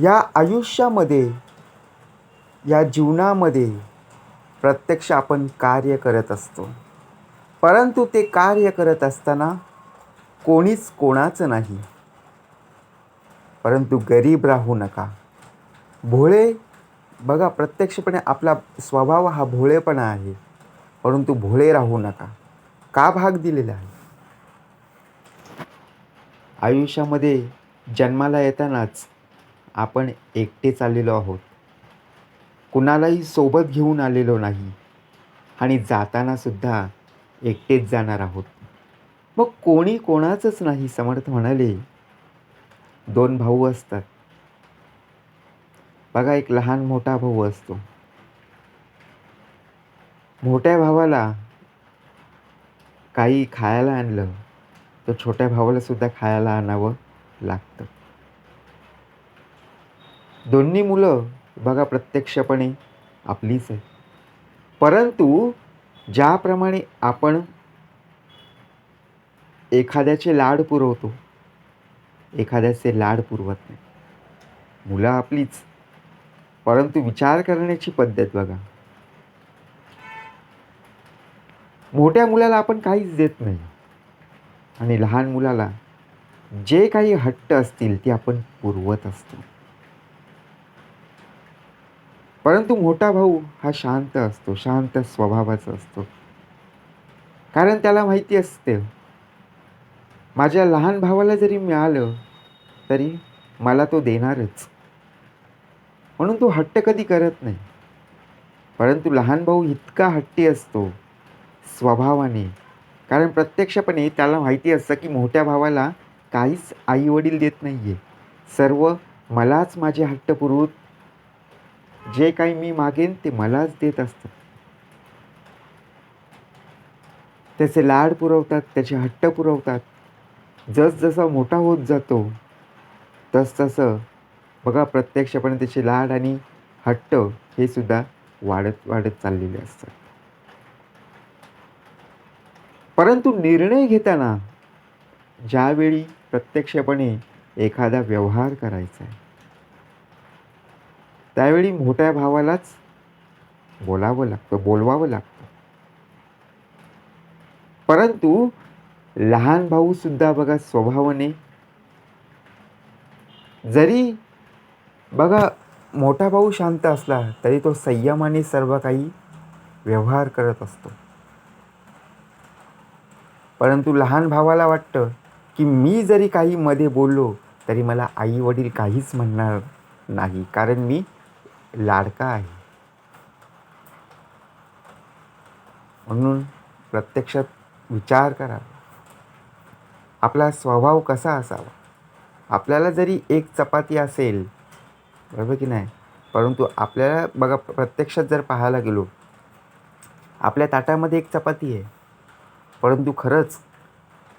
या आयुष्यामध्ये या जीवनामध्ये प्रत्यक्ष आपण कार्य करत असतो. परंतु ते कार्य करत असताना कोणीच कोणाचं नाही. परंतु गरीब राहू नका. भोळे बघा प्रत्यक्षपणे आपला स्वभाव हा भोळेपणा आहे. परंतु भोळे राहू नका. का भाग दिलेला आहे? आयुष्यामध्ये जन्माला येतानाच आपण एकटेच आलेलो आहोत. कुणालाही सोबत घेऊन आलेलो नाही आणि जाताना सुद्धा एकटेच जाणार आहोत. मग कोणी कोणाचंच नाही समर्थ म्हणाले. दोन भाऊ असतात. बघा एक लहान मोठा भाऊ असतो. मोठ्या भावाला काही खायला आणलं तर छोट्या भावाला सुद्धा खायला आणावं लागतं. दोन्ही मुलं बघा प्रत्यक्षपणे आपलीच आहे परंतु ज्याप्रमाणे आपण एखाद्याचे लाड पुरवतो एखाद्याचे लाड पुरवत नाही. मुलं आपलीच. परंतु विचार करण्याची पद्धत बघा. मोठ्या मुलाला आपण काहीच देत नाही. आणि लहान मुलाला जे काही हट्ट असतील ते आपण पुरवत असतो. परंतु मोठा भाऊ हा शांत असतो शांत स्वभावाचा असतो. कारण त्याला माहिती असते. माझ्या लहान भावाला जरी मिळालं तरी मला तो देणारच. म्हणून तो हट्ट कधी करत नाही. परंतु लहान भाऊ इतका हट्टी असतो स्वभावाने. कारण प्रत्यक्षपणे त्याला माहिती असतं की मोठ्या भावाला काहीच आईवडील देत नाही आहे सर्व मलाच माझे हट्ट पुरवत जे काही मी मागेन ते मलाच देत असतात त्याचे लाड पुरवतात त्याचे हट्ट पुरवतात. जसजसा मोठा होत जातो तसतसं बघा प्रत्यक्षपणे त्याचे लाड आणि हट्ट हे सुद्धा वाढत वाढत चाललेले असतात. परंतु निर्णय घेताना ज्यावेळी प्रत्यक्षपणे एखादा व्यवहार करायचा आहे त्यावेळी मोठ्या भावालाच बोलावं लागतं बोलवावं लागतं. परंतु लहान भाऊ सुद्धा बघा स्वभावाने जरी बघा मोठा भाऊ शांत असला तरी तो संयमाने सर्व काही व्यवहार करत असतो. परंतु लहान भावाला वाटतं की मी जरी काही मध्ये बोललो तरी मला आई वडील काहीच म्हणणार नाही. कारण मी लाडका आहे. म्हणून प्रत्यक्षात विचार करावा आपला स्वभाव कसा असावा? आपल्याला जरी एक चपाती असेल बरोबर की नाही? परंतु आपल्याला बघा प्रत्यक्षात जर पाहायला गेलो आपल्या ताटामध्ये एक चपाती आहे. परंतु खरंच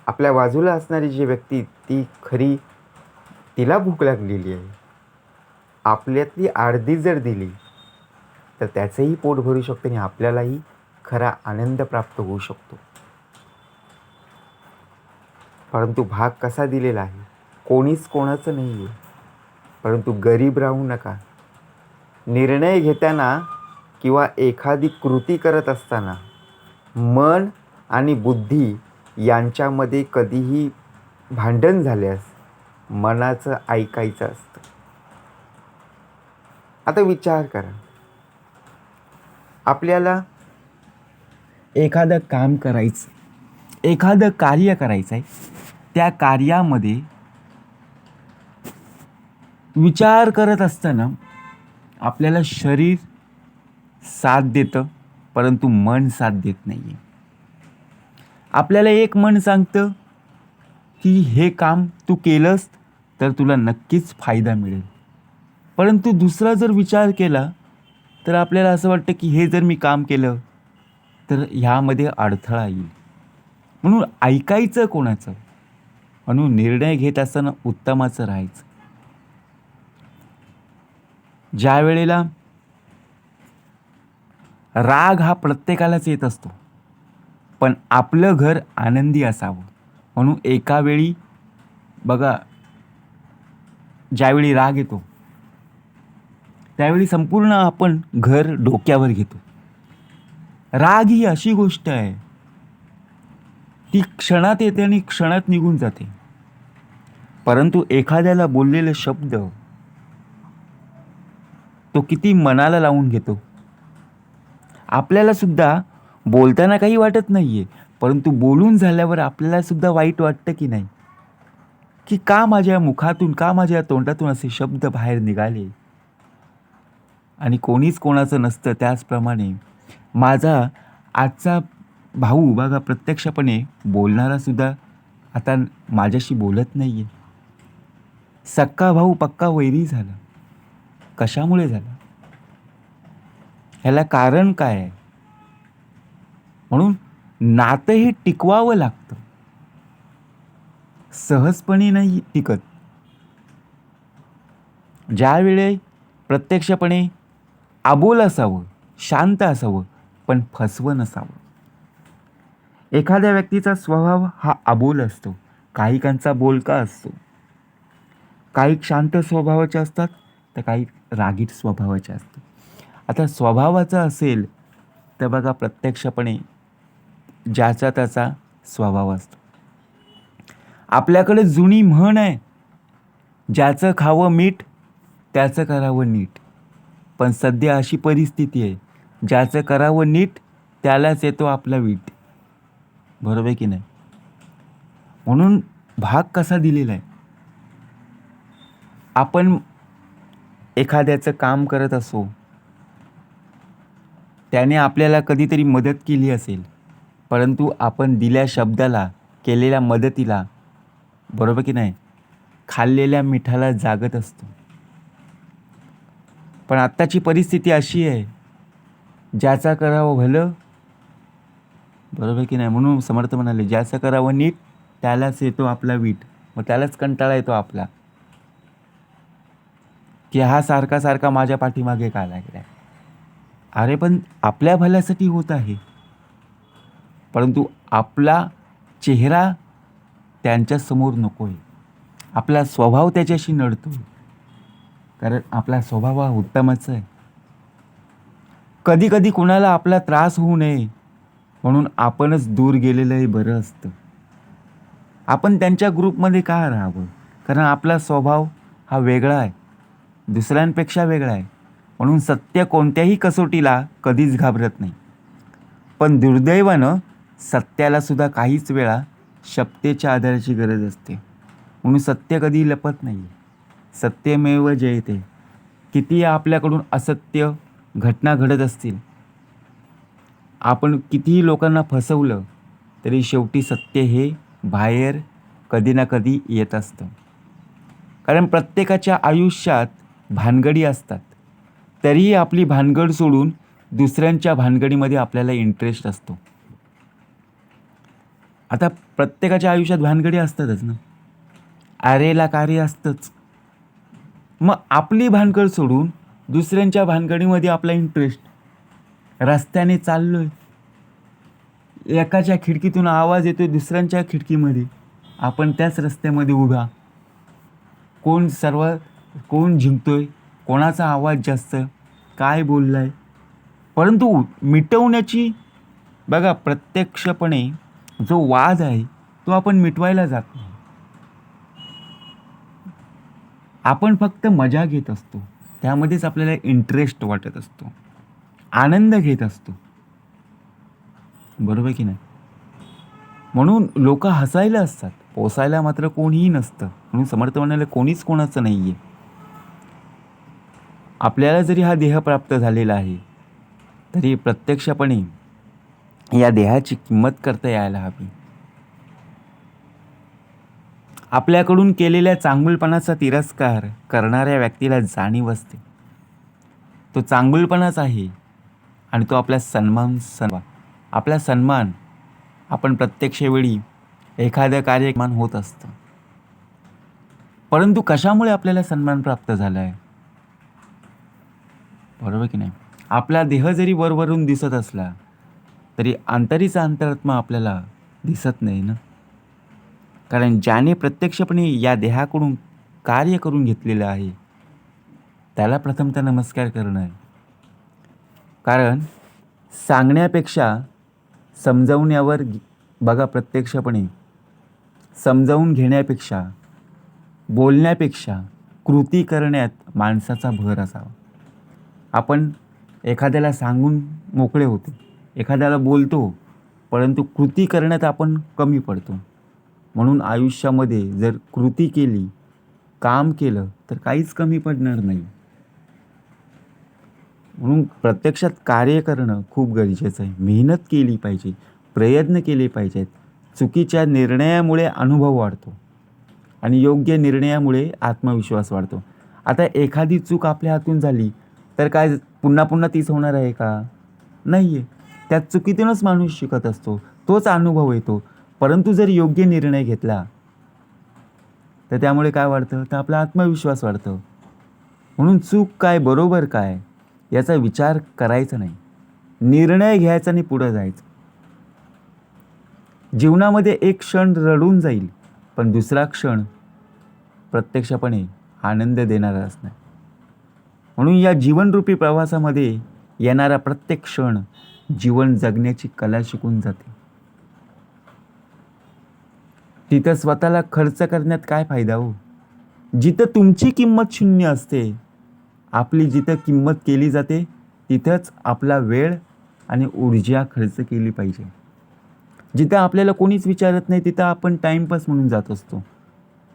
आपल्या बाजूला असणारी जी व्यक्ती ती खरी तिला भूक लागलेली आहे. आपल्यातली अर्धी जर दिली तर त्याचंही पोट भरू शकतो आणि आपल्यालाही खरा आनंद प्राप्त होऊ शकतो. परंतु भाग कसा दिलेला आहे? कोणीच कोणाचं नाही आहे परंतु गरीब राहू नका. निर्णय घेताना किंवा एखादी कृती करत असताना मन आणि बुद्धी यांच्यामध्ये कधीही भांडण झाल्यास मनाचं ऐकायचं असतं. आता विचार करा. आपल्याला एखादं काम करायचं एखादं कार्य करायचं आहे त्या कार्यामध्ये विचार करत असताना आपल्याला शरीर साथ देतं परंतु मन साथ देत नाही आहे आपल्याला एक मन सांगतं की हे काम तू केलंस तर तुला नक्कीच फायदा मिळेल. परंतु दुसरा जर विचार केला तर आपल्याला असं वाटतं की हे जर मी काम केलं तर ह्यामध्ये अडथळा येईल. म्हणून ऐकायचं कोणाचं? म्हणून निर्णय घेत असताना उत्तमाचं राहायचं. ज्या वेळेला राग हा प्रत्येकालाच येत असतो पण आपलं घर आनंदी असावं. म्हणून एका वेळी बघा ज्यावेळी राग येतो त्यावेळी संपूर्ण आपण घर डोक्यावर घेतो. राग ही अशी गोष्ट आहे ती क्षणात येते आणि क्षणात निघून जाते. परंतु एखाद्याला बोललेले शब्द तो किती मनाला लावून घेतो. आपल्याला सुद्धा बोलताना काही वाटत नाहीये परंतु बोलून झाल्यावर आपल्याला सुद्धा वाईट वाटतं की नाही? की का माझ्या मुखातून का माझ्या तोंडातून असे शब्द बाहेर निघाले? आणि कोणीच कोणाचं नसतं त्याचप्रमाणे माझा आजचा भाऊ बघा प्रत्यक्षपणे बोलणारासुद्धा आता माझ्याशी बोलत नाही आहे सक्का भाऊ पक्का वैरी झाला. कशामुळे झाला? ह्याला कारण काय आहे? म्हणून नातं हे टिकवावं लागतं. सहजपणे नाही टिकत. ज्यावेळे प्रत्यक्षपणे आबोल असावं शांत असावं पण फसवं नसावं. एखाद्या व्यक्तीचा स्वभाव हा आबोल असतो काहीकांचा बोलका असतो. काही शांत स्वभावाचे असतात तर काही रागीट स्वभावाचे असतात. आता स्वभावाचा असेल तर बघा प्रत्यक्षपणे ज्याचा त्याचा स्वभाव असतो. आपल्याकडे जुनी म्हण आहे ज्याचं खावं मीठ त्याचं करावं नीट. पण सध्या अशी परिस्थिती आहे ज्याचं करावं नीट त्यालाच येतो आपला वीट. बरोबर आहे की नाही? म्हणून भाग कसा दिलेला आहे आपण एखाद्याचं काम करत असो त्याने आपल्याला कधीतरी मदत केली असेल परंतु आपण दिल्या शब्दाला केलेल्या मदतीला बरोबर की नाही? खाल्लेल्या मिठाला जागत असतो. पण आत्ताची परिस्थिती अशी आहे ज्याचा करावं भलं बरोबर की नाही? म्हणून समर्थ म्हणाले ज्याचं करावं नीट त्यालाच येतो आपला वीट. मग त्यालाच कंटाळा येतो आपला. की हा सारखा सारखा माझ्या पाठीमागे का लागलाय? अरे पण आपल्या भल्यासाठी होत आहे. परंतु आपला चेहरा त्यांच्यासमोर नको आहे आपला स्वभाव त्याच्याशी नडतो कारण आपला स्वभाव हा उत्तमच आहे. कधी कधी कुणाला आपला त्रास होऊ नये म्हणून आपणच दूर गेलेलंही बरं असतं. आपण त्यांच्या ग्रुपमध्ये का राहावं? कारण आपला स्वभाव हा वेगळा आहे. दुसऱ्यांपेक्षा वेगळा आहे. म्हणून सत्य कोणत्याही कसोटीला कधीच घाबरत नाही. पण दुर्दैवानं सत्यालासुद्धा काहीच वेळा शपतेच्या आधाराची गरज असते. म्हणून सत्य कधी लपत नाही सत्यमेव जयते. किती आपल्याकडून असत्य घटना घडत असतील. आपण कितीही लोकांना फसवलं तरी शेवटी सत्य हे बाहेर कधी ना कधी येत असतं. कारण प्रत्येकाच्या आयुष्यात भानगडी असतात. तरीही आपली भानगड सोडून दुसऱ्यांच्या भानगडीमध्ये आपल्याला इंटरेस्ट असतो. आता प्रत्येकाच्या आयुष्यात भानगडी असतातच ना? आरेला कार्य असतंच. मग आपली भानगड सोडून दुसऱ्यांच्या भानगडीमध्ये आपला इंटरेस्ट रस्त्याने चाललो आहे एकाच्या खिडकीतून आवाज येतो दुसऱ्यांच्या खिडकीमध्ये. आपण त्याच रस्त्यामध्ये उभा. कोण सर्व कोण जिंकतो आहे कोणाचा आवाज जास्त काय बोललाय. परंतु मिटवण्याची बघा प्रत्यक्षपणे जो वाद आहे तो आपण मिटवायला जातो नाही आपण फक्त मजा घेत असतो. त्यामध्येच आपल्याला इंटरेस्ट वाटत असतो. आनंद घेत असतो. बरोबर की नाही? म्हणून लोक हसायला असतात. पोसायला मात्र कोणीही नसतं. म्हणून समर्थ म्हणायला कोणीच कोणाचं नाही आहे आपल्याला जरी हा देह प्राप्त झालेला आहे तरी प्रत्यक्षपणे या देहाची किंमत करता यायला हवी. आपल्याकडून केलेल्या चांगुलपणाचा तिरस्कार करणाऱ्या व्यक्तीला जाणीव असते. तो चांगुलपणाच आहे आणि तो आपला सन्मान सन्मान आपला सन्मान आपण प्रत्यक्ष वेळी एखादं कार्यमान होत असतं. परंतु कशामुळे आपल्याला सन्मान प्राप्त झाला आहे बरोबर की नाही? आपला देह जरी वरवरून दिसत असला तरी अंतरीचा अंतरात्मा आपल्याला दिसत नाही ना? कारण ज्याने प्रत्यक्षपणे या देहाकडून कार्य करून घेतलेलं आहे त्याला प्रथमतः नमस्कार करणं आहे. कारण सांगण्यापेक्षा समजावण्यावर बघा प्रत्यक्षपणे समजावून घेण्यापेक्षा बोलण्यापेक्षा कृती करण्यात माणसाचा भर असावा. आपण एखाद्याला सांगून मोकळे होतो एखाद्याला बोलतो परंतु कृती करण्यात आपण कमी पडतो. म्हणून आयुष्यामध्ये जर कृती केली काम केलं तर काहीच कमी पडणार नाही. म्हणून प्रत्यक्षात कार्य करणं खूप गरजेचं आहे. मेहनत केली पाहिजे प्रयत्न केले पाहिजेत. चुकीच्या निर्णयामुळे अनुभव वाढतो आणि योग्य निर्णयामुळे आत्मविश्वास वाढतो. आता एखादी चूक आपल्या हातून झाली तर काय पुन्हा पुन्हा तीच होणार आहे का? नाही आहे त्या चुकीतूनच माणूस शिकत असतो. तोच अनुभव येतो. परंतु जर योग्य निर्णय घेतला तर त्यामुळे काय वाढतं? तर आपला आत्मविश्वास वाढतो. म्हणून चूक काय बरोबर काय याचा विचार करायचा नाही. निर्णय घ्यायचा आणि पुढं जायचं. जीवनामध्ये एक क्षण रडून जाईल पण दुसरा क्षण प्रत्यक्षपणे आनंद देणारा असणार म्हणून या जीवनरूपी प्रवासामध्ये येणारा प्रत्येक क्षण जीवन जगण्याची कला शिकून जाते. तिथं स्वतःला खर्च करण्यात काय फायदा हो? जिथं तुमची किंमत शून्य असते आपली जिथं किंमत केली जाते तिथंच आपला वेळ आणि ऊर्जा खर्च केली पाहिजे. जिथं आपल्याला कोणीच विचारत नाही तिथं आपण टाईमपास म्हणून जात असतो.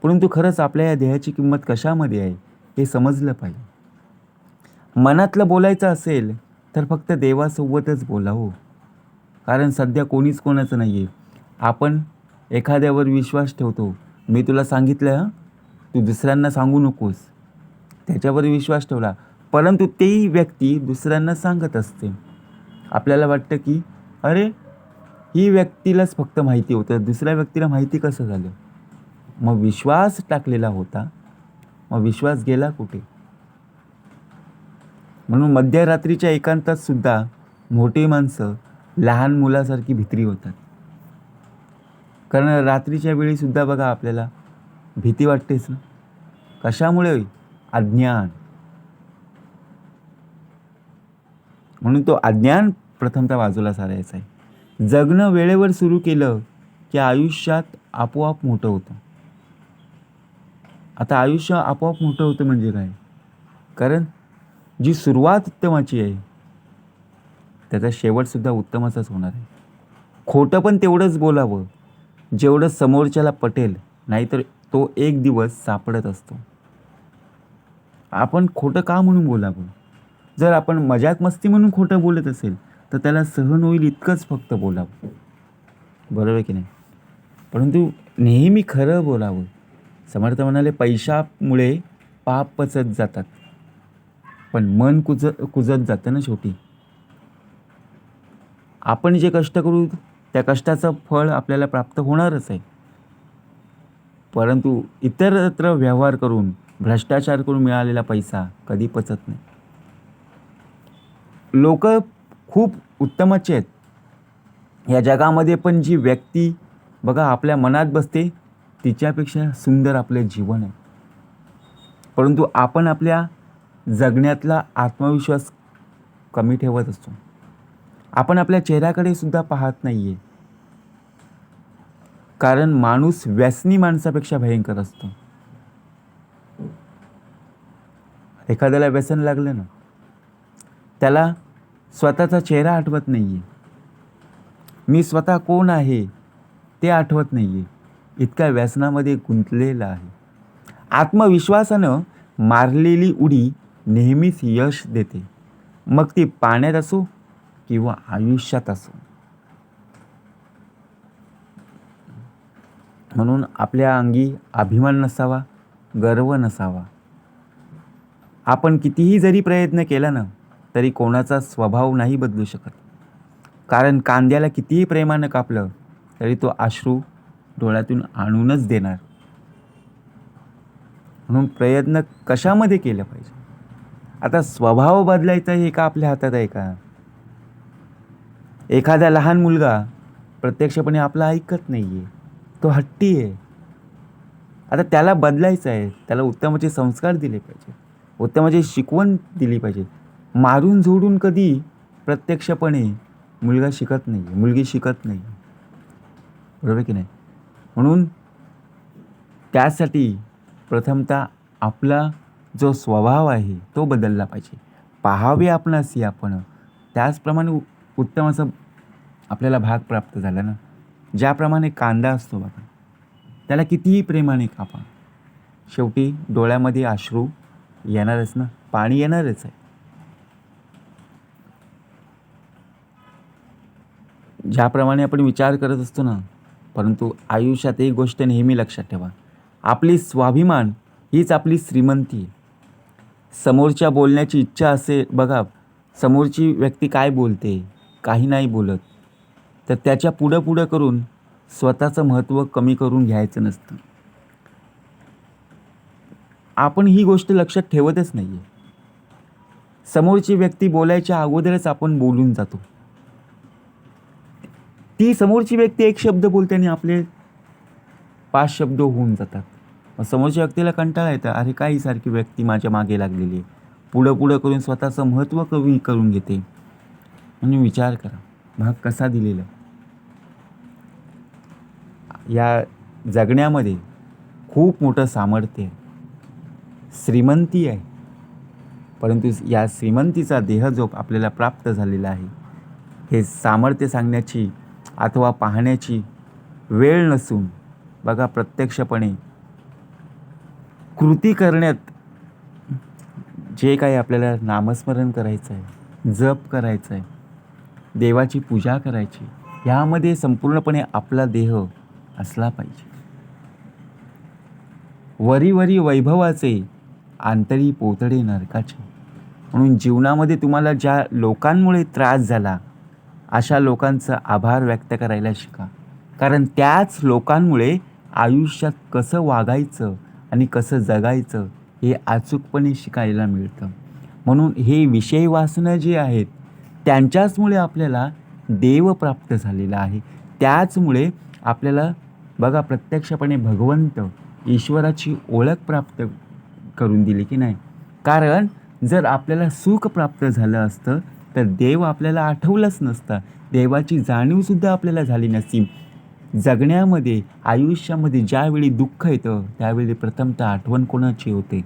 परंतु खरंच आपल्या या देहाची किंमत कशामध्ये आहे हे समजलं पाहिजे. मनातलं बोलायचं असेल तर फक्त देवासोबतच बोला हो. कारण सध्या कोणीच कोणाचं नाही आहे आपण एखाद्यावर विश्वास ठेवतो. मी तुला सांगितलं तू दुसऱ्यांना सांगू नकोस. त्याच्यावर विश्वास ठेवला. परंतु तेही व्यक्ती दुसऱ्यांना सांगत असते. आपल्याला वाटतं की अरे ही व्यक्तीलाच फक्त माहिती होतं. दुसऱ्या व्यक्तीला माहिती कसं झालं? मग विश्वास टाकलेला होता. मग विश्वास गेला कुठे? म्हणून मध्यरात्रीच्या एकांतात सुद्धा मोठी माणसं लहान मुलासारखी भित्री होतात. कारण रात्रीच्या वेळीसुद्धा बघा आपल्याला भीती वाटतेच ना. कशामुळे अज्ञान. म्हणून तो अज्ञान प्रथमतः बाजूला सारायचा आहे. जगणं वेळेवर सुरू केलं की आयुष्यात आपोआप मोठं होतं. आता आयुष्य आपोआप मोठं होतं म्हणजे काय? कारण जी सुरुवात उत्तमाची आहे त्याचा शेवटसुद्धा उत्तमाचाच होणार आहे. खोटं पण तेवढंच बोलावं. जेवढं समोरच्याला पटेल नाहीतर तो एक दिवस सापडत असतो. आपण खोटं का म्हणून बोलावं जर आपण मजाक मस्ती म्हणून खोटं बोलत असेल तर त्याला सहन होईल इतकंच फक्त बोलावं. बरोबर आहे की नाही? परंतु नेहमी खरं बोलावं. समर्थ म्हणाले पैशामुळे पाप पचत जातात. पण मन कुज कुजत जातं ना शेवटी. आपण जे कष्ट करू त्या कष्टाचं फळ आपल्याला प्राप्त होणारच आहे. परंतु इतरत्र व्यवहार करून भ्रष्टाचार करून मिळालेला पैसा कधी पचत नाही. लोक खूप उत्तमच आहेत. या जगामध्ये पण जी व्यक्ती बघा आपल्या मनात बसते तिच्यापेक्षा सुंदर आपले जीवन आहे. परंतु आपण आपल्या जगण्यातला आत्मविश्वास कमी ठेवत असतो. आपण आपल्या चेहऱ्याकडे सुद्धा पाहत नाही आहे कारण माणूस व्यसनी माणसापेक्षा भयंकर असतो. एखाद्याला व्यसन लागलं ना त्याला स्वतःचा चेहरा आठवत नाही आहे मी स्वतः कोण आहे ते आठवत नाही आहे इतक्या व्यसनामध्ये गुंतलेला आहे. आत्मविश्वासानं मारलेली उडी नेहमीच यश देते. मग ती पाण्यात असो किंवा आयुष्यात असो. म्हणून आपल्या अंगी अभिमान नसावा गर्व नसावा. आपण कितीही जरी प्रयत्न केला ना तरी कोणाचा स्वभाव नाही बदलू शकत. कारण कांद्याला कितीही प्रेमानं कापलं तरी तो अश्रू डोळ्यातून आणूनच देणार. म्हणून प्रयत्न कशामध्ये केलं पाहिजे? आता स्वभाव बदलायचा हे का आपल्या हातात आहे का? एखादा लहान मुलगा प्रत्यक्षपणे आपला ऐकत नाही आहे तो हट्टी आहे. आता त्याला बदलायचं आहे. त्याला उत्तमाचे संस्कार दिले पाहिजे उत्तमाची शिकवण दिली पाहिजे मारून झोडून कधी प्रत्यक्षपणे मुलगा शिकत नाही आहे मुलगी शिकत नाही बरोबर की नाही? म्हणून त्यासाठी प्रथमतः आपला जो स्वभाव आहे तो बदलला पाहिजे. पाहावे आपणासी आपण. त्याचप्रमाणे उत्तम असं आपल्याला भाग प्राप्त झाला ना. ज्याप्रमाणे कांदा असतो बघा त्याला कितीही प्रेमाने कापा. शेवटी डोळ्यामध्ये अश्रू येणारच ना पाणी येणारच आहे. ज्याप्रमाणे आपण विचार करत असतो ना परंतु आयुष्यात एक गोष्ट नेहमी लक्षात ठेवा. आपली स्वाभिमान हीच आपली श्रीमंती समोरच्या बोलण्याची इच्छा असे बघा समोरची व्यक्ती काय बोलते? काही नाही बोलत. तर त्याच्या पुढं पुढं करून स्वतःचं महत्त्व कमी करून घ्यायचं नसतं. आपण ही गोष्ट लक्षात ठेवतच नाही आहे समोरची व्यक्ती बोलायच्या अगोदरच आपण बोलून जातो. ती समोरची व्यक्ती एक शब्द बोलते आणि आपले पाच शब्द होऊन जातात. मग समोरच्या व्यक्तीला कंटाळा येतं अरे काही सारखी व्यक्ती माझ्या मागे लागलेली आहे. पुढं पुढं करून स्वतःचं महत्त्व कमी करून घेते. म्हणून विचार करा. भाग कसा दिलेला? या जगण्यामध्ये खूप मोठं सामर्थ्य आहे. श्रीमंती आहे. परंतु या श्रीमंतीचा देह जो आपल्याला प्राप्त झालेला आहे. हे सामर्थ्य सांगण्याची अथवा पाहण्याची वेळ नसून बघा प्रत्यक्षपणे कृती करण्यात जे काही आपल्याला नामस्मरण करायचं आहे जप करायचं आहे देवाची पूजा करायची ह्यामध्ये संपूर्णपणे आपला देह असला पाहिजे. वरी वरी वैभवाचे आंतरी पोतडे नरकाचे. म्हणून जीवनामध्ये तुम्हाला ज्या लोकांमुळे त्रास झाला अशा लोकांचा आभार व्यक्त करायला शिका. कारण त्याच लोकांमुळे आयुष्यात कसं वागायचं आणि कसं जगायचं हे अचूकपणे शिकायला मिळतं. म्हणून हे विषय वासनं जे आहेत त्यांच्याचमुळे आपल्याला देव प्राप्त झालेला आहे. त्याचमुळे आपल्याला बघा प्रत्यक्षपणे भगवंत ईश्वराची ओळख प्राप्त करून दिली की नाही? कारण जर आपल्याला सुख प्राप्त झालं असतं तर देव आपल्याला आठवलंच नसतं. देवाची जाणीवसुद्धा आपल्याला झाली नसती. जगण्यामध्ये आयुष्यामध्ये ज्यावेळी दुःख येतं त्यावेळी प्रथमतः आठवण कोणाची होते?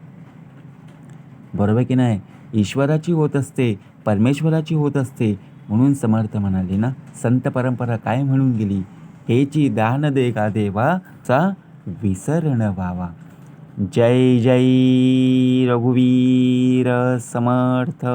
बरोबर की नाही? ईश्वराची होत असते. परमेश्वराची होत असते म्हणून समर्थ म्हणाले ना? संत परंपरा काय म्हणून गेली? हेची दान दे का देवाचा विसरण व्हावा. जय जय रघुवीर समर्थ.